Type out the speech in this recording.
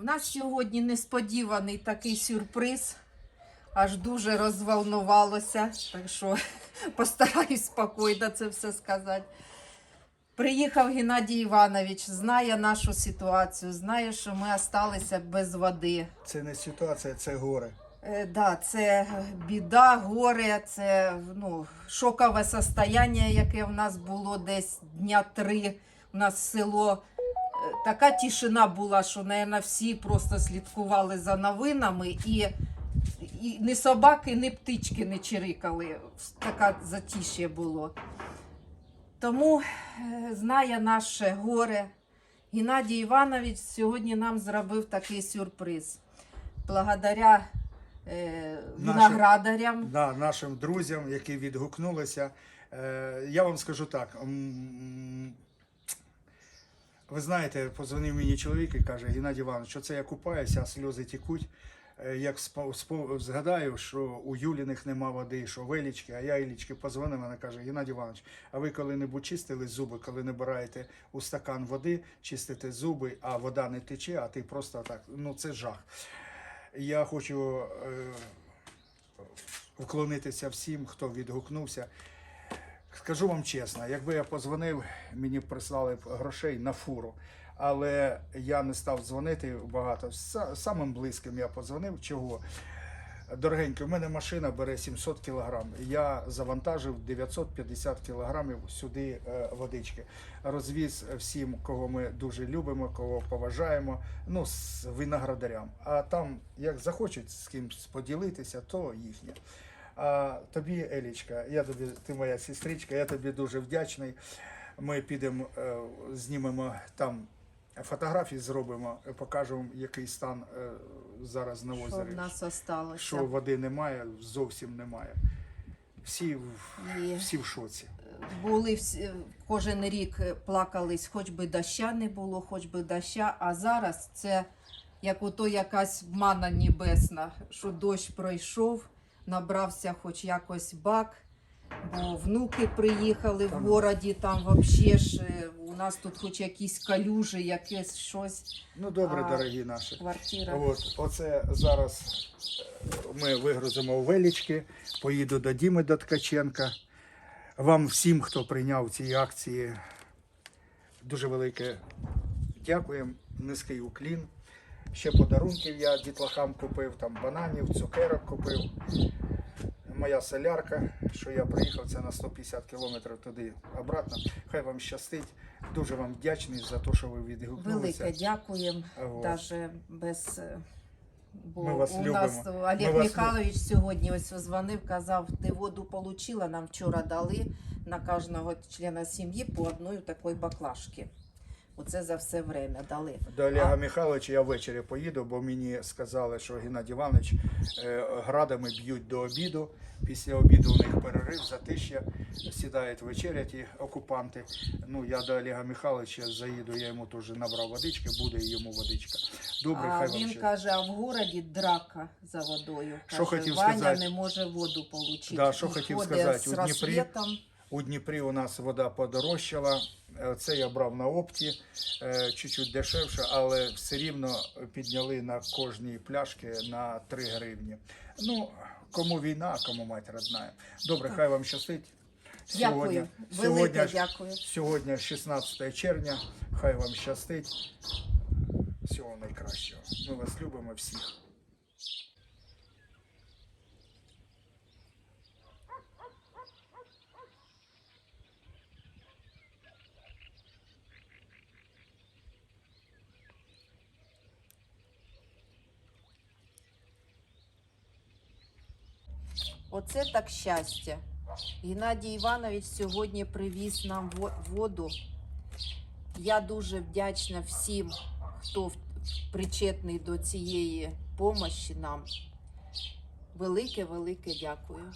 У нас сьогодні несподіваний такий сюрприз. Аж дуже розволнувалося, так що постараюсь спокійно це все сказати. Приїхав Геннадій Іванович, знає нашу ситуацію, знає, що ми залишилися без води. Це не ситуація, це горе. Е, да, це біда, горе, це ну, шокове состояння, яке в нас було десь дня три. У нас село така тишина була, що, мабуть, всі просто слідкували за новинами і, і ні собаки, ні птички не чирикали. Таке затишє було. Тому е, знає наше горе. Геннадій Іванович сьогодні нам зробив такий сюрприз. Благодаря е, Нашим- Да, нашим друзям, які відгукнулися. Е, я вам скажу так. Ви знаєте, позвонив мені чоловік і каже, Геннадій Іванович, що це я купаюся, а сльози тікуть. Е, Як спо- згадаю, що у Юліних нема води, що в Елічки, а я Елічки позвонив, вона каже, Геннадій Іванович, а ви коли-небудь чистили зуби, коли набираєте у стакан води, чистите зуби, а вода не тече, а ти просто так. Ну це жах. Я хочу е, вклонитися всім, хто відгукнувся. Скажу вам чесно, якби я позвонив, мені прислали б грошей на фуру. Але я не став дзвонити багато. Самим близьким я подзвонив. Чого? Дорогенький, у мене машина бере 700 кг. Я завантажив 950 кг сюди е, водички. Розвіз всім, кого ми дуже любимо, кого поважаємо, ну, з виноградарям. А там, як захочуть з кимось поділитися, то їхнє. А тобі, Елічка, я тобі, ти моя сестричка, я тобі дуже вдячний. Ми підемо, е, знімемо там фотографії, зробимо, покажемо, який стан е, зараз на Що в нас осталося. Що води немає, зовсім немає. Всі, в- І всі в шоці. були всі, кожен рік плакались, хоч би доща не було, хоч би доща. А зараз це як ото якась мана небесна, що дощ пройшов, набрався хоч якось бак. Бо внуки приїхали в городі, там взагалі ж е, у нас тут хоч якісь калюжі, якесь щось, Ну добре, А, дорогі наші. квартира. От, оце зараз е, ми вигрузимо велички, поїду до Діми до Ткаченка. Вам всім, хто прийняв ці акції, дуже велике дякуємо, низький уклін. Ще подарунків я дітлахам купив, там бананів, цукерок купив. Моя солярка, що я приїхав, це на 150 кілометрів туди обратно. Хай вам щастить. Дуже вам вдячний за те, що ви відгукнулися. Велике дякуємо. Вот. Даже без. е, Бо Ми вас у любимо. нас Ми Олег вас Михайлович сьогодні ось дзвонив, казав, ти воду отримала, нам вчора дали на кожного члена сім'ї по одної такої баклажки. Оце за все время дали. До Олега Михайловича я ввечері поїду, бо мені сказали, що Геннадій Іванович е, градами б'ють до обіду. Після обіду у них перерив, затиш'я, сідають вечеряті окупанти. Ну, я до Олега Михайловича заїду, я йому теж набрав водички, буде йому водичка. Добре, а хай вам він ще. каже, а в городі драка за водою. Що хотів Ваня сказати? не може воду отримати. Да, що хотів сказати, у Дніпрі- розсвітом. У Дніпрі у нас вода подорожчала. Е, Це я брав на опті, е, чуть-чуть дешевше, але все рівно підняли на кожній пляшки на 3 гривні. Ну, кому війна, кому мать родна. Добре, хай вам щастить. Дякую. сьогодні, Велике дякую. сьогодні 16 червня. Хай вам щастить. Всього найкращого. Ми вас любимо всіх. Оце так щастя. Геннадій Іванович сьогодні привіз нам воду. Я дуже вдячна всім, хто причетний до цієї помощі нам. Велике, велике дякую.